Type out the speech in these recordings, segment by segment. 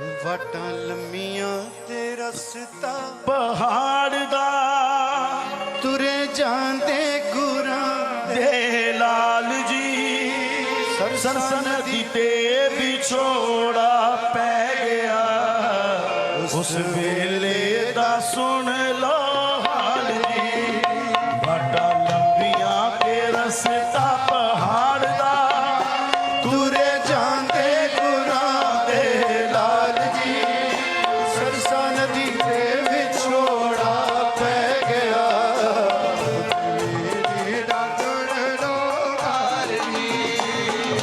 ਵਾਟਾਂ ਲੰਮੀਆਂ ਤੇ ਰਸਤਾ ਪਹਾੜ ਦਾ ਤੁਰੇ ਜਾਂਦੇ ਗੁਰਾਂ ਦੇ ਲਾਲ ਜੀ। ਸਰਸਾ ਨਦੀ ਤੇ ਵਿਛੋੜਾ ਪੈ ਗਿਆ। ਉਸ ਵੇਲੇ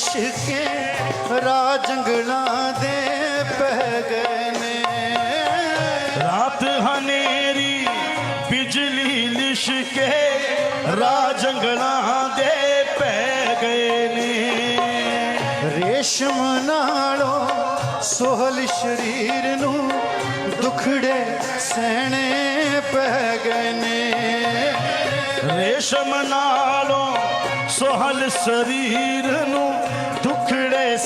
ਲਿਸ਼ਕੇ ਰਾਹ ਜੰਗਲਾਂ ਦੇ ਪੈ ਗਏ ਨੇ। ਰਾਤ ਹਨੇਰੀ ਬਿਜਲੀ ਲਿਸ਼ਕੇ ਰਾਹ ਜੰਗਲਾਂ ਦੇ ਪੈ ਗਏ ਨੇ। ਰੇਸ਼ਮ ਨਾਲੋਂ ਸੋਹਲ ਸਰੀਰ ਨੂੰ ਦੁਖੜੇ ਸਹਿਣੇ ਪੈ ਗਏ ਨੇ। ਰੇਸ਼ਮ ਨਾਲੋਂ ਸੁਹਲ ਸਰੀਰ ਨੂੰ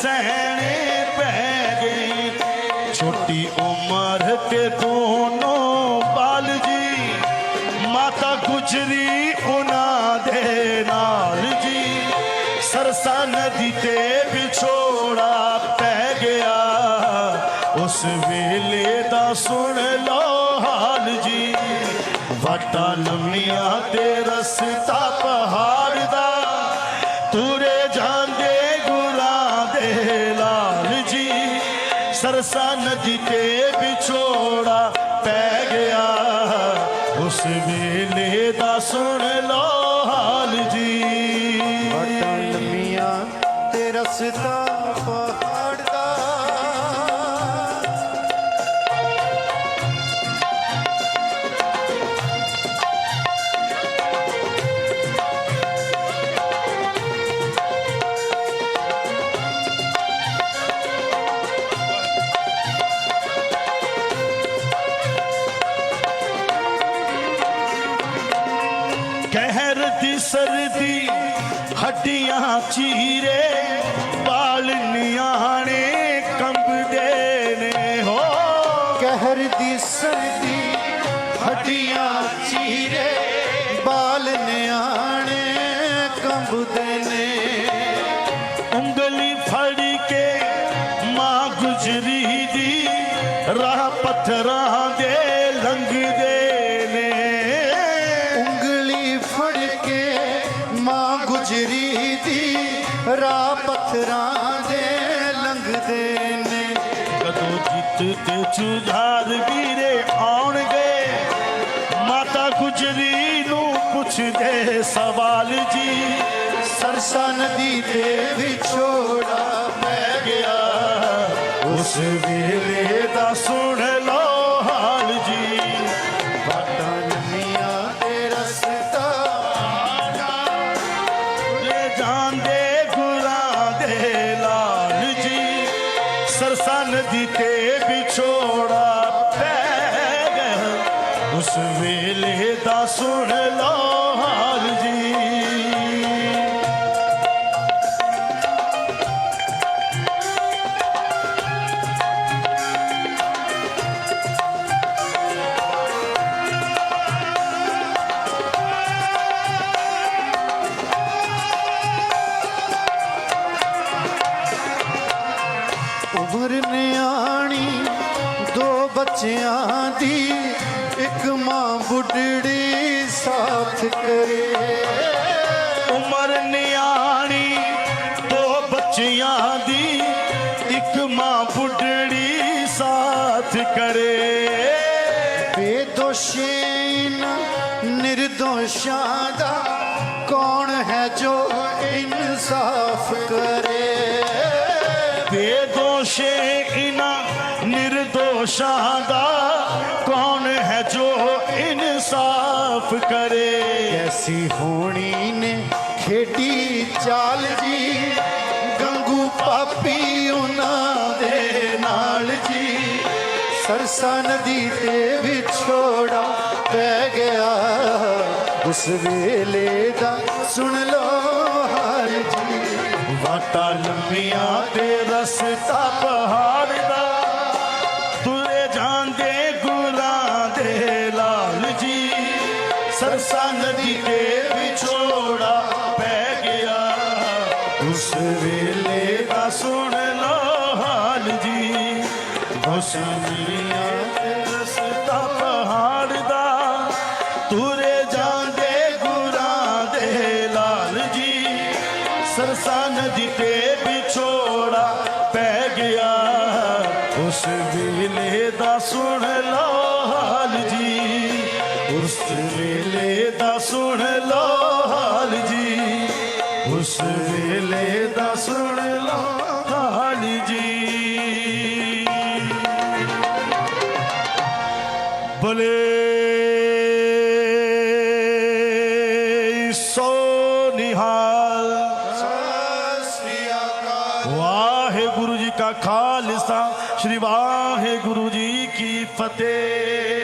ਸਹਿਣੇ ਪੈ ਗਏ ਛੋਟੀ ਉਮਰ ਕੇ ਦੋਨੋਂ ਬਾਲ ਜੀ। ਮਾਤਾ ਗੁਜਰੀ ਉਹਨਾਂ ਦੇ ਨਾਲ ਜੀ। ਸਰਸਾ ਨਦੀ ਤੇ ਵਿਛੋੜਾ ਪੈ ਗਿਆ। ਉਸ ਵੇਲੇ ਦਾ ਸੁਣ ਲਓ ਹਾਲ ਜੀ। ਵਾਟਾਂ ਲੰਮੀਆਂ ਤੇ ਰਸਤਾ ਸਰਸਾ ਜੀ ਤੇ ਵਿਛੋੜਾ ਪੈ ਗਿਆ। ਉਸ ਵੇਲੇ ਦਾ ਸੁਣ ਲਓ ਹਾਲ ਜੀ। ਵਾਟਾਂ ਲੰਮੀਆਂ ਤੇ ਰਸਤਾ ਪਹਾੜ ਹੱਡੀਆਂ ਚੀਰੇ ਬਾਲ ਨਿਆਣੇ ਕੰਬਦੇ ਨੇ ਹੋ। ਕਹਿਰ ਦੀ ਸਰਦੀ ਹੱਡੀਆਂ ਚੀਰੇ ਬਾਲ ਨਿਆਣੇ ਕੰਬਦੇ ਨੇ। ਉਂਗਲੀ ਫੜ ਕੇ ਮਾਂ ਗੁਜਰੀ ਦੀ ਰਾਹ ਪੱਥਰਾਂ ਦੇ ਮਾਂ ਗੁਜਰੀ ਦੀ ਰਾਹ ਪੱਥਰਾਂ ਦੇ ਲੰਘਦੇ ਨੇ। ਕਦੋਂ ਜਿੱਤ ਤੇ ਚੁਝਾਰ ਵੀਰੇ ਆਉਣਗੇ ਮਾਤਾ ਗੁਜਰੀ ਨੂੰ ਪੁੱਛਦੇ ਸਵਾਲ ਜੀ। ਸਰਸਾ ਨਦੀ ਤੇ ਵਿਛੋੜਾ ਪੈ ਗਿਆ। ਉਸ ਵੇਲੇ ਦਾ ਸੁਣ ਸਨ ਨਦੀ ਤੇ ਵਿਛੋੜਾ ਪੈ ਗਿਆ। ਉਸ ਵੇਲੇ ਦਾ ਸੁਣ ਲਓ ਹਾਲ ਜੀ। ਉਮਰ ਨਿਆਣੀ, ਦੋ ਬੱਚਿਆਂ ਦੀ, ਇੱਕ ਮਾਂ ਬੁੱਢੜੀ ਸਾਥ ਕਰੇ। ਉਮਰ ਨਿਆਣੀ, ਦੋ ਬੱਚਿਆਂ ਦੀ, ਇੱਕ ਮਾਂ ਬੁੱਢੜੀ ਸਾਥ ਕਰੇ। ਬੇਦੋਸ਼ੀਨ ਨਿਰਦੋਸ਼ਾਂ ਦਾ ਕੌਣ ਹੈ ਜੋ ਇਨਸਾਫ ਕਰੇ? ਨਿਰਦੋਸ਼ਾਂ ਦਾ ਕੌਣ ਹੈ ਜੋ ਇਨਸਾਫ ਕਰੇ? ਕੈਸੀ ਹੋਣੀ ਨੇ ਖੇਡੀ ਚਾਲ ਜੀ? ਗੰਗੂ ਪਾਪੀ ਉਹਨਾਂ ਦੇ ਨਾਲ ਜੀ। ਸਰਸਾ ਨਦੀ ਤੇ ਵਿਛੋੜਾ ਪੈ ਗਿਆ। ਉਸ ਵੇਲੇ ਦਾ ਸੁਣ ਲਓ ਹਾਲ ਜੀ। ਵਾਟਾਂ ਲੰਮੀਆਂ ਤੇ ਰਸਤਾ ਪਹਾੜ ਸਰਸਾ ਦੀ ਦੇ ਵਿਛੋੜਾ ਪੈ ਗਿਆ। ਉਸ ਵੇਲੇ ਦਾ ਸੁਣ ਲੋ ਹਾਲ ਜੀ। ਉਸ ਮੀਆਂ ਤੇ ਰਸਤਾ ਪਹਾੜ ਦਾ, ਤੁਰੇ ਜਾਂਦੇ ਗੁਰਾਂ ਦੇ ਲਾਲ ਜੀ। ਸਰਸਾ ਦੀ ਤੇ ਵਿਛੋੜਾ ਪੈ ਗਿਆ। ਉਸ ਵੇਲੇ ਦਾ ਸੁਣ ਲੋ ਵੇਲੇ ਦਾ ਸੁਣ ਲੋ ਹਾਲ ਜੀ। ਬਲੇ ਸੋ ਨਿਹਾਲ। ਵਾਹਿਗੁਰੂ ਜੀ ਕਾ ਖਾਲਸਾ, ਸ੍ਰੀ ਵਾਹਿਗੁਰੂ ਜੀ ਕੀ ਫਤਿਹ।